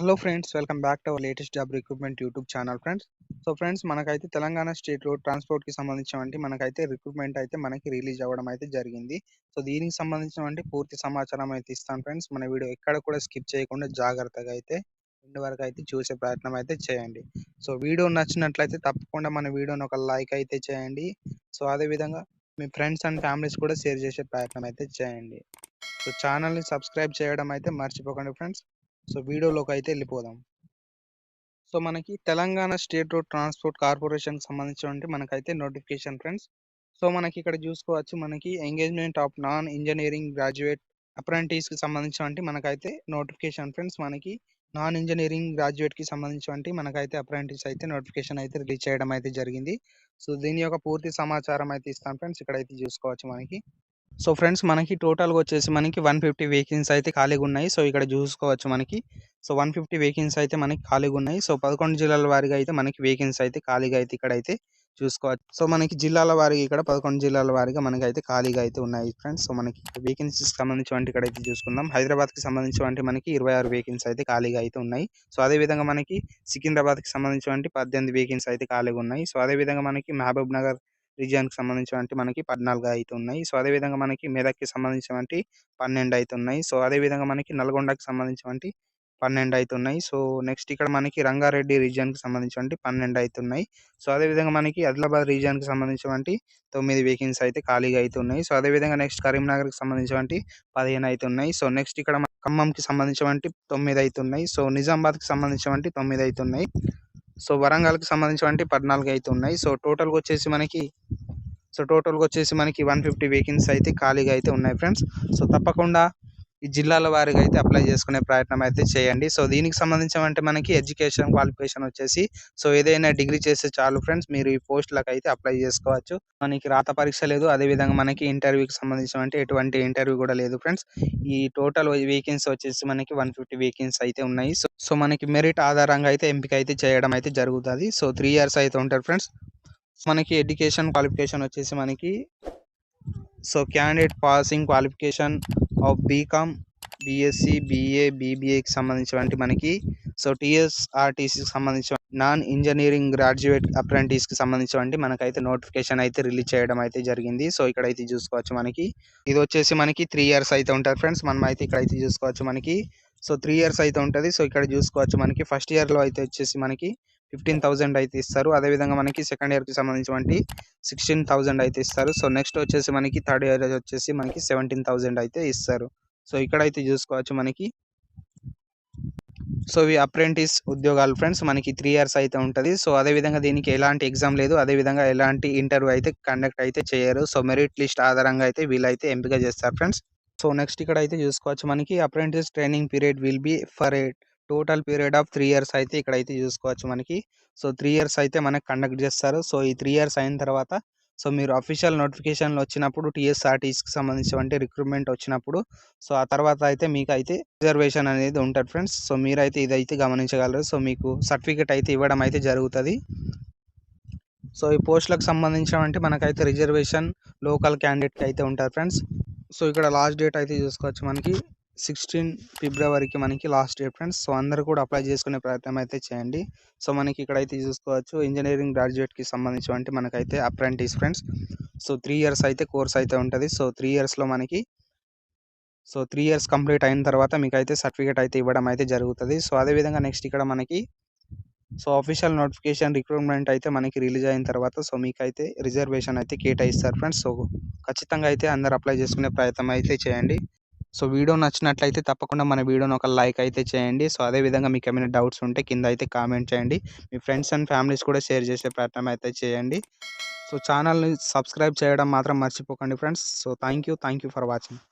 Hello friends welcome back to our latest job recruitment YouTube channel friends so friends మనకైతే Telangana state road ట్రాన్స్పోర్ట్కి సంబంధించినటువంటి మనకైతే recruitment అయితే మనకి release అవ్వడం అయితే జరిగింది. సో దీనికి సంబంధించినటువంటి పూర్తి సమాచారం అయితే ఇస్తాను ఫ్రెండ్స్ మన వీడియో ఎక్కడ కూడా స్కిప్ చేయకుండా జాగ్రత్తగా అయితే ఎండ్ వరకు అయితే చూసే ప్రయత్నం అయితే చేయండి. సో వీడియో నచ్చినట్లయితే తప్పకుండా మన వీడియోని ఒక లైక్ అయితే చేయండి. సో అదేవిధంగా మీ ఫ్రెండ్స్ అండ్ ఫ్యామిలీస్ కూడా షేర్ చేసే ప్రయత్నం అయితే చేయండి. సో ఛానల్ని సబ్స్క్రైబ్ చేయడం అయితే మర్చిపోకండి ఫ్రెండ్స్ సో వీడియోలోకి అయితే వెళ్ళిపోదాం. సో మనకి Telangana state road transport corporation సంబంధించినటువంటి మనకైతే నోటిఫికేషన్ ఫ్రెండ్స్. సో మనకి ఇక్కడ చూసుకోవచ్చు మనకి engagement of non engineering graduate అప్రెంటిస్కి సంబంధించినటువంటి మనకైతే నోటిఫికేషన్ ఫ్రెండ్స్. మనకి నాన్ ఇంజనీరింగ్ గ్రాడ్యుయేట్కి సంబంధించినటువంటి మనకైతే అప్రెంటిస్ అయితే నోటిఫికేషన్ అయితే రిలీజ్ చేయడం అయితే జరిగింది. సో దీని యొక్క పూర్తి సమాచారం అయితే ఇస్తాను ఫ్రెండ్స్. ఇక్కడ అయితే చూసుకోవచ్చు మనకి. సో ఫ్రెండ్స్ మనకి టోటల్గా వచ్చేసి మనకి వన్ ఫిఫ్టీ వేకెన్సీ అయితే ఖాళీగా ఉన్నాయి సో ఇక్కడ చూసుకోవచ్చు మనకి. సో వన్ ఫిఫ్టీ వేకెన్సీ అయితే మనకి ఖాళీగా ఉన్నాయి సో పదకొండు జిల్లాల వారిగా అయితే మనకి వేకెన్సీ అయితే ఖాళీగా అయితే ఇక్కడ అయితే చూసుకోవచ్చు. సో మనకి జిల్లాల వారికి ఇక్కడ పదకొండు జిల్లాల వారిగా మనకి అయితే ఖాళీగా అయితే ఉన్నాయి ఫ్రెండ్స్. సో మనకి వేకెన్సీస్ సంబంధించి ఇక్కడ అయితే చూసుకుందాం. హైదరాబాద్కి సంబంధించి మనకి ఇరవై ఆరు వేకెన్సీ అయితే ఖాళీగా అయితే ఉన్నాయి. సో అదేవిధంగా మనకి సికింద్రాబాద్కి సంబంధించి పద్దెనిమిది వేకెన్సీ అయితే ఖాళీగా ఉన్నాయి సో అదేవిధంగా మనకి మహబూబ్ నగర్ రీజియన్కి సంబంధించినటువంటి మనకి పద్నాలుగు అయితే ఉన్నాయి సో అదేవిధంగా మనకి మెదక్కి సంబంధించినటువంటి పన్నెండు అయితే ఉన్నాయి సో అదేవిధంగా మనకి నల్గొండకి సంబంధించినటువంటి పన్నెండు అయితే ఉన్నాయి సో నెక్స్ట్ ఇక్కడ మనకి రంగారెడ్డి రీజియన్కి సంబంధించినటువంటి పన్నెండు అయితే ఉన్నాయి సో అదేవిధంగా మనకి ఆదిలాబాద్ రీజియన్కి సంబంధించినటువంటి తొమ్మిది వేకెన్సీ అయితే ఖాళీగా అయితే ఉన్నాయి సో అదేవిధంగా నెక్స్ట్ కరీంనగర్కి సంబంధించినటువంటి పదిహేను అయితే ఉన్నాయి సో నెక్స్ట్ ఇక్కడ ఖమ్మంకి సంబంధించినటువంటి తొమ్మిది అయితే ఉన్నాయి సో నిజామాబాద్కి సంబంధించినటువంటి తొమ్మిది అయితే ఉన్నాయి సో వరంగల్కి సంబంధించినటువంటి పద్నాలుగు అయితే ఉన్నాయి సో టోటల్గా వచ్చేసి మనకి సో టోటల్గా వచ్చేసి మనకి వన్ ఫిఫ్టీ వేకెన్సీ అయితే ఖాళీగా అయితే ఉన్నాయి ఫ్రెండ్స్. సో తప్పకుండా ఈ జిల్లాల వారిగా అయితే అప్లై చేసుకునే ప్రయత్నం అయితే చేయండి. సో దీనికి సంబంధించి అంటే మనకి ఎడ్యుకేషన్ క్వాలిఫికేషన్ వచ్చేసి సో ఏదైనా డిగ్రీ చేస్తే చాలు ఫ్రెండ్స్ మీరు ఈ పోస్టులకు అయితే అప్లై చేసుకోవచ్చు. మనకి రాత పరీక్ష లేదు అదేవిధంగా మనకి ఇంటర్వ్యూకి సంబంధించిన అంటే ఎటువంటి ఇంటర్వ్యూ కూడా లేదు ఫ్రెండ్స్. ఈ టోటల్ వేకెన్సీ వచ్చేసి మనకి వన్ ఫిఫ్టీ వేకెన్సీ అయితే ఉన్నాయి. సో సో మనకి మెరిట్ ఆధారంగా అయితే ఎంపిక అయితే చేయడం అయితే జరుగుతుంది. సో త్రీ ఇయర్స్ అయితే ఉంటారు ఫ్రెండ్స్. మనకి ఎడ్యుకేషన్ క్వాలిఫికేషన్ వచ్చేసి మనకి so candidate passing qualification of BCom BSc BA బీబీఏకి సంబంధించినటువంటి మనకి. సో టీఎస్ఆర్టీసీకి సంబంధించిన నాన్ ఇంజనీరింగ్ గ్రాడ్యుయేట్ అప్రెంటిస్కి సంబంధించినటువంటి మనకైతే నోటిఫికేషన్ అయితే రిలీజ్ చేయడం అయితే జరిగింది. సో ఇక్కడ అయితే చూసుకోవచ్చు మనకి. ఇది వచ్చేసి మనకి త్రీ ఇయర్స్ అయితే ఉంటారు ఫ్రెండ్స్. మనం అయితే ఇక్కడ అయితే చూసుకోవచ్చు మనకి. సో త్రీ ఇయర్స్ అయితే ఉంటుంది. సో ఇక్కడ చూసుకోవచ్చు మనకి. ఫస్ట్ ఇయర్లో అయితే వచ్చేసి మనకి ఫిఫ్టీన్ థౌసండ్ అయితే ఇస్తారు. అదేవిధంగా మనకి సెకండ్ ఇయర్కి సంబంధించినటువంటి సిక్స్టీన్ థౌసండ్ అయితే ఇస్తారు. సో నెక్స్ట్ వచ్చేసి మనకి థర్డ్ ఇయర్ వచ్చేసి మనకి సెవెంటీన్ థౌసండ్ అయితే ఇస్తారు. సో ఇక్కడైతే చూసుకోవచ్చు మనకి. సో ఇవి అప్రెంటిస్ ఉద్యోగాలు ఫ్రెండ్స్ మనకి త్రీ ఇయర్స్ అయితే ఉంటుంది. సో అదేవిధంగా దీనికి ఎలాంటి ఎగ్జామ్ లేదు. అదేవిధంగా ఎలాంటి ఇంటర్వ్యూ అయితే కండక్ట్ అయితే చేయరు. సో మెరిట్ లిస్ట్ ఆధారంగా అయితే వీళ్ళైతే ఎంపిక చేస్తారు ఫ్రెండ్స్ సో నెక్స్ట్ ఇక్కడ అయితే చూసుకోవచ్చు మనకి apprentice training period will be for eight total period of three years అయితే ఇక్కడ అయితే చూసుకోవచ్చు మనకి. సో త్రీ ఇయర్స్ అయితే మనకి కండక్ట్ చేస్తారు. సో ఈ త్రీ ఇయర్స్ అయిన తర్వాత సో మీరు అఫీషియల్ నోటిఫికేషన్లు వచ్చినప్పుడు టీఎస్ఆర్టీసీకి సంబంధించినటువంటి రిక్రూట్మెంట్ వచ్చినప్పుడు సో ఆ తర్వాత అయితే మీకు అయితే రిజర్వేషన్ అనేది ఉంటుంది ఫ్రెండ్స్ సో మీరైతే ఇదైతే గమనించగలరు. సో మీకు సర్టిఫికేట్ అయితే ఇవ్వడం అయితే జరుగుతుంది. సో ఈ పోస్టులకు సంబంధించినటువంటి మనకైతే రిజర్వేషన్ లోకల్ క్యాండిడేట్కి అయితే ఉంటుంది ఫ్రెండ్స్ సో ఇక్కడ లాస్ట్ డేట్ అయితే చూసుకోవచ్చు మనకి. సిక్స్టీన్ ఫిబ్రవరికి మనకి లాస్ట్ డేట్ ఫ్రెండ్స్. సో అందరూ కూడా అప్లై చేసుకునే ప్రయత్నం అయితే చేయండి. సో మనకి ఇక్కడ అయితే చూసుకోవచ్చు ఇంజనీరింగ్ గ్రాడ్యుయేట్కి సంబంధించినటువంటి మనకైతే apprentice friends. So three years అయితే కోర్స్ అయితే ఉంటుంది. సో త్రీ ఇయర్స్లో మనకి సో త్రీ ఇయర్స్ కంప్లీట్ అయిన తర్వాత మీకు అయితే సర్టిఫికేట్ అయితే ఇవ్వడం అయితే జరుగుతుంది. సో అదేవిధంగా నెక్స్ట్ ఇక్కడ మనకి సో అఫీషియల్ నోటిఫికేషన్ రిక్రూట్మెంట్ అయితే మనకి రిలీజ్ అయిన తర్వాత సో మీకు అయితే రిజర్వేషన్ అయితే కేటాయిస్తారు ఫ్రెండ్స్. సో ఖచ్చితంగా అయితే అందరు అప్లై చేసుకునే ప్రయత్నం అయితే చేయండి. సో వీడియో నచ్చినట్లయితే తప్పకుండా మన వీడియోని ఒక లైక్ అయితే చేయండి. సో అదేవిధంగా మీకు ఏమైనా డౌట్స్ ఉంటే కింద అయితే కామెంట్ చేయండి. మీ ఫ్రెండ్స్ అండ్ ఫ్యామిలీస్ కూడా షేర్ చేసే ప్రయత్నం అయితే చేయండి. సో ఛానల్ని సబ్స్క్రైబ్ చేయడం మాత్రం మర్చిపోకండి friends. So thank you thank you for watching.